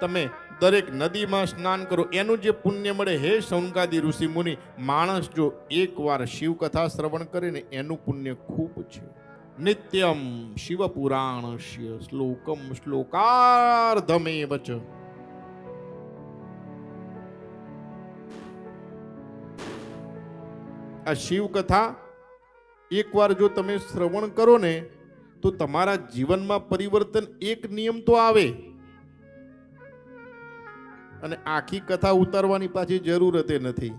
તમે દરેક નદીમાં સ્નાન કરો. એનું જે પુણ્ય મળે, હે સૌનકાદી ઋષિ મુનિ, માણસ જો એકવાર શિવકથા શ્રવણ કરે ને એનું પુણ્ય ખૂબ છે. નિત્યમ શિવપુરાણસ્ય શ્લોકમ શ્લોકાર્ધમેવ વચ આ શિવકથા એકવાર જો તમે શ્રવણ કરો ને, તો તમારા જીવનમાં પરિવર્તન એક નિયમ તો આવે. અને આખી કથા ઉતારવાની પાછી જરૂરત નથી.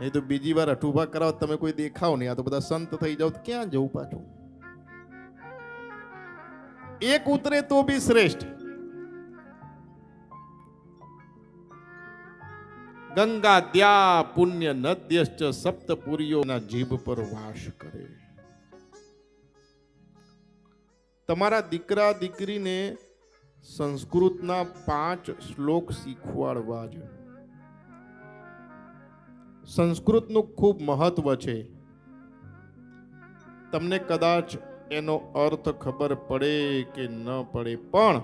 નહીં તો બીજી વાર અઠુભા કરાવો, તમે કોઈ દેખાવ નહીં. આ તો બધા સંત થઈ જાવ ક્યાં જવું પાછું? એક ઉતરે તો બી શ્રેષ્ઠ. ગંગા દ્યા પુણ્ય નદ્યશ્ચ સપ્તપુરીઓના જીભ પર વાસ કરે. તમારા દીકરા દીકરીને સંસ્કૃતના પાંચ શ્લોક શીખવાડવા છે. સંસ્કૃતનું ખૂબ મહત્વ છે. તમને કદાચ એનો અર્થ ખબર પડે કે ન પડે, પણ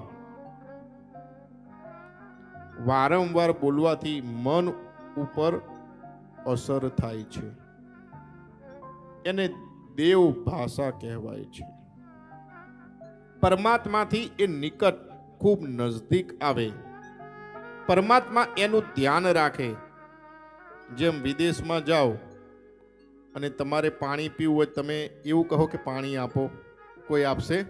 વારંવાર બોલવાથી મન ઉપર અસર થાય છે. એને દેવ ભાષા કહેવાય છે. પરમાત્માથી એ નિકટ ખૂબ નજદીક આવે. પરમાત્મા એનું ધ્યાન રાખે. જેમ વિદેશમાં જાઓ અને તમારે પાણી પીવું હોય, તમે એવું કહો કે પાણી આપો. કોઈ આપશે?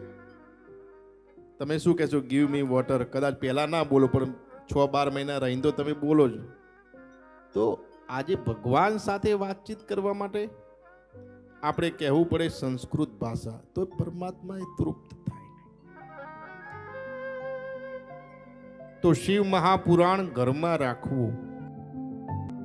તમે શું કહેશો? ગીવ મી વોટર કદાચ પહેલાં ના બોલો, પણ છ બાર મહિના રહીને તો તમે બોલો જ. તો આજે ભગવાન સાથે વાતચીત કરવા માટે આપણે કહેવું પડે સંસ્કૃત ભાષા. તો પરમાત્મા એ તૃપ્ત તો શિવ મહાપુરાણ ઘરમાં રાખવું.